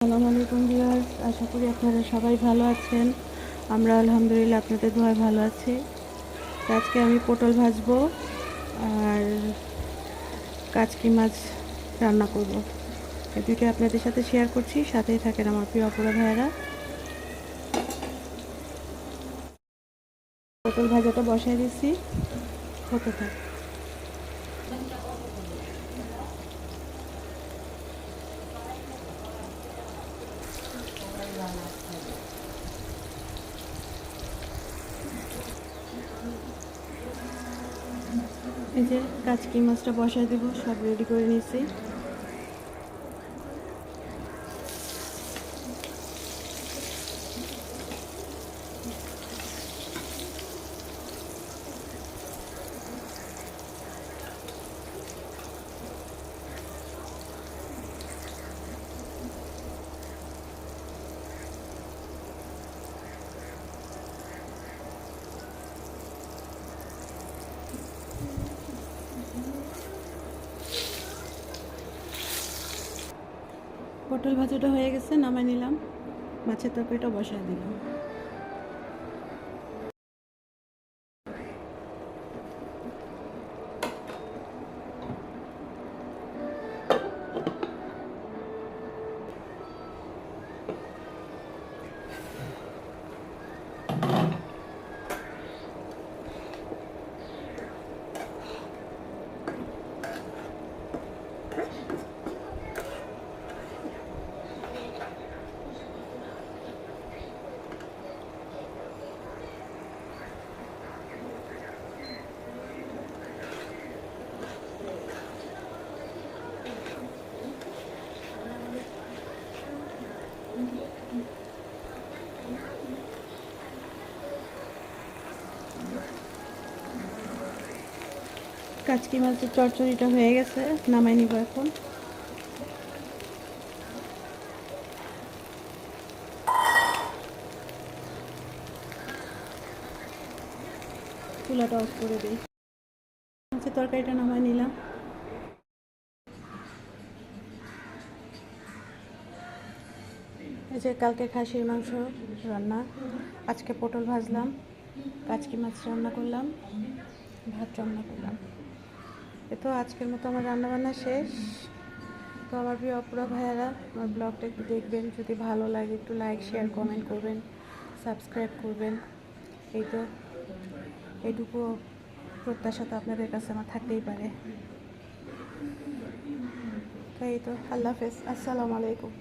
আসসালামু আলাইকুম আশা করি আপনারা সবাই ভালো আছেন। আমরা আলহামদুলিল্লাহ আপনাদের দোয়ায় ভালো আছি। আজকে আমি পটল ভাজবো আর কাচকি মাছ রান্না করব। এই দুইটা আপনাদের সাথে শেয়ার করছি, সাথেই থাকেন আমার প্রিয় অপরা ভাইয়েরা। পটল ভাজাটা বসাই দিচ্ছি হতে থাক। এই যে কাচকি মাছটা বসায় দেবো সব রেডি করে নিয়েছি। পটল ভাজাটা হয়ে গেছে নামাই নিলাম। মাছের তরকারিটা বসায় দিলাম। কাচকি মাছের চচ্চড়িটা হয়ে গেছে, নামাই নিব এখন। চুলাটা অফ করে দিই। তরকারিটা নামাই নিলাম। এই যে কালকে খাসির মাংস রান্না, আজকে পটল ভাজলাম, কাচকি মাছ রান্না করলাম, ভাত রান্না করলাম। এ তো আজকের মতো আমার রান্নাবান্না শেষ। তো আমার প্রিয় অপরা ভাইয়ারা, আমার ব্লগটা একটু দেখবেন, যদি ভালো লাগে একটু লাইক শেয়ার কমেন্ট করবেন সাবস্ক্রাইব করবেন। এই তো এইটুকু প্রত্যাশা তো আপনাদের কাছে আমার থাকতেই পারে। তো এই তো, আল্লাহ হাফেজ, আসসালামু আলাইকুম।